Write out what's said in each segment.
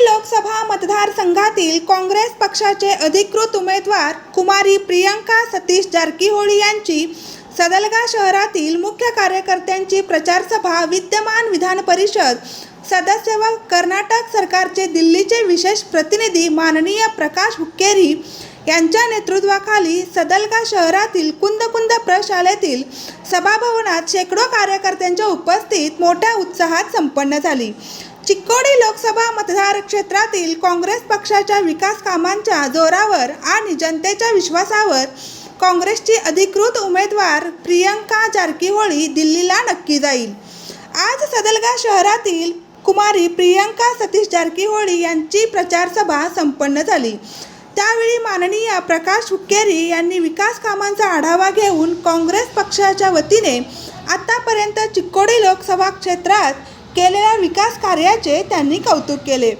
लोकसभा मतदारसंघातील काँग्रेस पक्षाचे अधिकृत उमेदवार कुमारी प्रियंका सतीश जारकीहोळी यांची सदलगा शहरातील मुख्य कार्यकर्त्यांची प्रचारसभा विद्यमान विधान परिषद सदस्य व कर्नाटक सरकारचे दिल्लीचे विशेष प्रतिनिधी माननीय प्रकाश हुक्केरी यांच्या नेतृत्वाखाली सदलगा शहरातील कुंदकुंद प्रशालेतील सभाभवनात शेकडो कार्यकर्त्यांच्या उपस्थित मोठ्या उत्साहात संपन्न झाली. चिक्कोडी लोकसभा मतदार क्षेत्रातील काँग्रेस पक्षाच्या विकास कामांच्या जोरावर आणि जनतेच्या विश्वासावर काँग्रेसची अधिकृत उमेदवार प्रियंका जारकीहोळी दिल्लीला नक्की जाईल. आज सदलगा शहरातील कुमारी प्रियंका सतीश जारकीहोळी यांची प्रचारसभा संपन्न झाली. त्यावेळी माननीय प्रकाश हुक्केरी यांनी विकास कामांचा आढावा घेऊन काँग्रेस पक्षाच्या वतीने आतापर्यंत चिक्कोडी लोकसभा क्षेत्रात केलेल्या विकास कार्याचे त्यांनी कौतुक केले.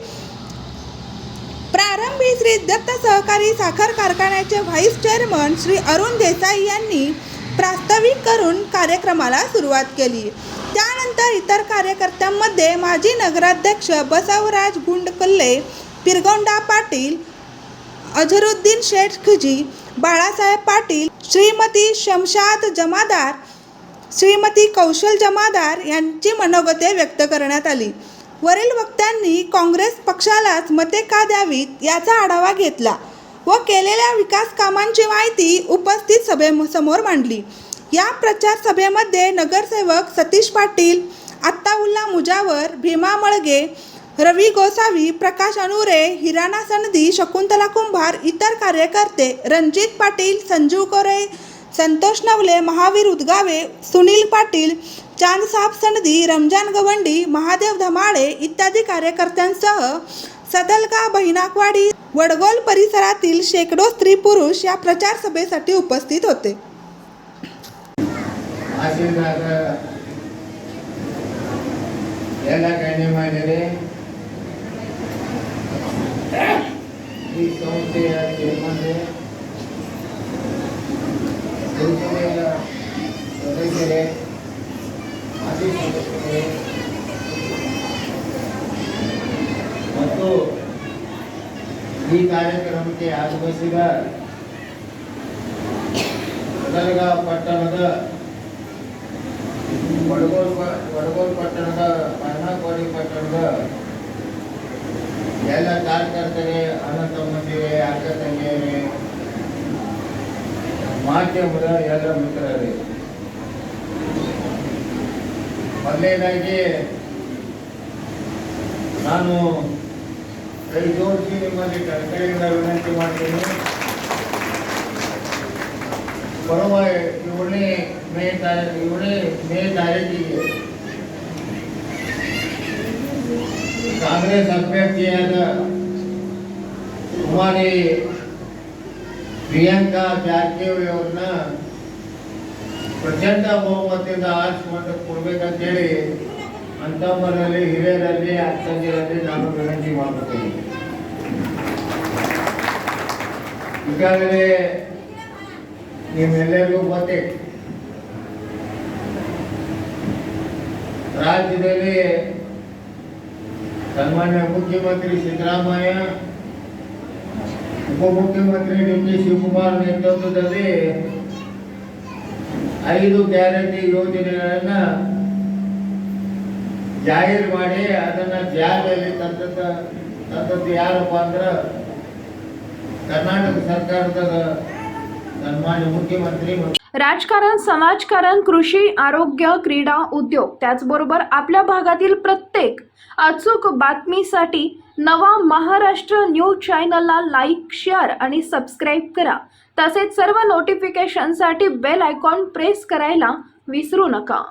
प्रारंभी श्री दत्त सहकारी साखर कारखान्याचे व्हाईस चेअरमन श्री अरुण देसाई यांनी प्रास्ताविक करून कार्यक्रमाला सुरुवात केली. त्यानंतर इतर कार्यकर्त्यांमध्ये माजी नगराध्यक्ष बसवराज गुंडकल्ले पिरगोंडा पाटील अझरुद्दीन शेठ खिजी बाळासाहेब पाटील श्रीमती शमशाद जमादार श्रीमती कौशल जमादार यांची मनोगते व्यक्त करण्यात आली. वरील वक्त्यांनी काँग्रेस पक्षालाच मते का द्यावीत याचा आढावा घेतला व केलेल्या विकास कामांची माहिती उपस्थित सभेसमोर मांडली. या प्रचार सभेमध्ये नगरसेवक सतीश पाटील आत्ताउल्ला मुजावर भीमा मळगे रवी गोसावी प्रकाश अनुरे हिराणा सनदी शकुंतला कुंभार इतर कार्यकर्ते रणजित पाटील संजीव कोरे संतोष नवले महावीर उदगावे सुनील पाटील चांद साहेब रमजान गवंडी महादेव धमाळे इत्यादी कार्यकर्त्यांसह सदलका बहिणाकवाडी वडगोल परिसरातील शेकडो स्त्री पुरुष या प्रचार सभेसाठी उपस्थित होते. ಮತ್ತು ಈ ಕಾರ್ಯಕ್ರಮಕ್ಕೆ ಆಗಮಿಸಿದ ಗದಗ ಪಟ್ಟಣದ ವಡಗೋಲ್ ವಡಗೋಲ್ ಪಟ್ಟಣದ ಮರ್ನಾಕೋಡಿ ಪಟ್ಟಣದ ಎಲ್ಲ ಕಾರ್ಯಕರ್ತರಿಗೆ ಅಣ್ಣ ತಮ್ಮಂದಿರೇ ಅಕ್ಕ ತಂಗಿಯರೇ, ಮಾಧ್ಯಮದ ಎಲ್ಲ ಮಿತ್ರರೇ. ಮೊದಲನೇದಾಗಿ ನಾನು ಕೈ ಜೋಡಿಸಿ ನಿಮ್ಮಲ್ಲಿ ಕಳಕಳಿಯಿಂದ ವಿನಂತಿ ಮಾಡ್ತೀನಿ ಬರುವ ಏಳನೇ ಮೇ ತಾರೀಕು ಏಳನೇ ಮೇ ತಾರೀಕಿಗೆ ಕಾಂಗ್ರೆಸ್ ಅಭ್ಯರ್ಥಿಯಾದ ಕುಮಾರಿ ಪ್ರಿಯಾಂಕಾ ಜಾರಕಿಹೊಳಿ ಅವ್ರನ್ನ ಪ್ರಚಂಡ ಬಹುಮತದಿಂದ ಆರಿಸ್ಕೊಂಡು ಕೊಡ್ಬೇಕಂತೇಳಿ ಅಂತಮ್ಮರಲ್ಲಿ, ಹಿರಿಯರಲ್ಲಿ, ಅಕ್ಕಂದಿರಲ್ಲಿ ನಾನು ವಿನಂತಿ ಮಾಡ್ತೀನಿ ಈಗಾಗಲೇ ನಿಮ್ಮೆಲ್ಲರಿಗೂ ಮತ್ತೆ ರಾಜ್ಯದಲ್ಲಿ ಸನ್ಮಾನ್ಯ ಮುಖ್ಯಮಂತ್ರಿ ಸಿದ್ದರಾಮಯ್ಯ, ಉಪಮುಖ್ಯಮಂತ್ರಿ ಡಿ ಕೆ ಶಿವಕುಮಾರ್ ನೇತೃತ್ವದಲ್ಲಿ ಐದು ಗ್ಯಾರಂಟಿ ಯೋಜನೆಗಳನ್ನ ಜಾಹೀರು ಮಾಡಿ ಅದನ್ನ ಜಾರಿಯಲ್ಲಿ ತಂದದ್ದು ತಂದದ್ದು ಯಾರಪ್ಪ ಅಂದ್ರೆ ಕರ್ನಾಟಕ ಸರ್ಕಾರದ ಸನ್ಮಾನ್ಯ ಮುಖ್ಯಮಂತ್ರಿ ಮತ್ತು राजकारण समाजकारण कृषी आरोग्य क्रीडा उद्योग त्याचबरोबर आपल्या भागातील प्रत्येक अचूक बातमीसाठी नवा महाराष्ट्र न्यूज चॅनलला लाईक शेअर आणि सबस्क्राईब करा तसेच सर्व नोटिफिकेशनसाठी बेल आयकॉन प्रेस करायला विसरू नका